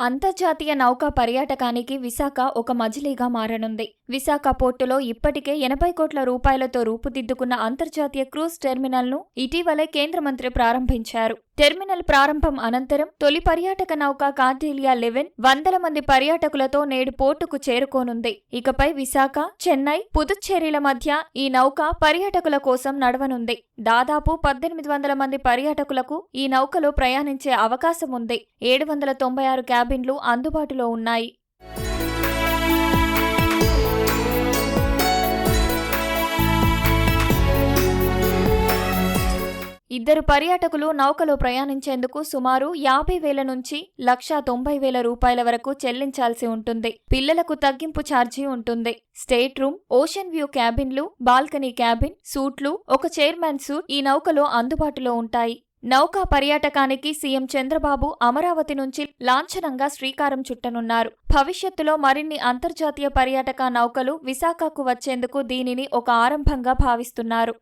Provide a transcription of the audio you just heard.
అంతర్జాతీయ నౌకా పర్యాటకానికి విశాఖ ఒక మజిలీగా మారనుంది. విశాఖ పోర్టులో ఇప్పటికే ఎనభై కోట్ల రూపాయలతో రూపుదిద్దుకున్న అంతర్జాతీయ క్రూజ్ టెర్మినల్ను ఇటీవలే కేంద్ర మంత్రి ప్రారంభించారు. టెర్మినల్ ప్రారంభం అనంతరం తొలి పర్యాటక నౌక కార్డేలియా లెవెన్ వందల మంది పర్యాటకులతో నేడు పోర్టుకు చేరుకోనుంది. ఇకపై విశాఖ చెన్నై పుదుచ్చేరిల మధ్య ఈ నౌక పర్యాటకుల కోసం నడవనుంది. దాదాపు పద్దెనిమిది వందల మంది పర్యాటకులకు ఈ నౌకలో ప్రయాణించే అవకాశం ఉంది ఏడు వందల తొంభై ఆరు క్యాబిన్లు అందుబాటులో ఉన్నాయి. ఇద్దరు పర్యాటకులు నౌకలో ప్రయాణించేందుకు సుమారు యాభై వేల నుంచి లక్షా తొంభై వేల రూపాయల వరకు చెల్లించాల్సి ఉంటుంది. పిల్లలకు తగ్గింపు ఛార్జీ ఉంటుంది. స్టేట్ రూమ్ ఓషన్ వ్యూ క్యాబిన్లు బాల్కనీ క్యాబిన్ సూట్లు ఒక చైర్మన్ సూట్ ఈ నౌకలో అందుబాటులో ఉంటాయి. నౌకా పర్యాటకానికి సీఎం చంద్రబాబు అమరావతి నుంచి లాంఛనంగా శ్రీకారం చుట్టనున్నారు. భవిష్యత్తులో మరిన్ని అంతర్జాతీయ పర్యాటక నౌకలు విశాఖకు వచ్చేందుకు దీనిని ఒక ఆరంభంగా భావిస్తున్నారు.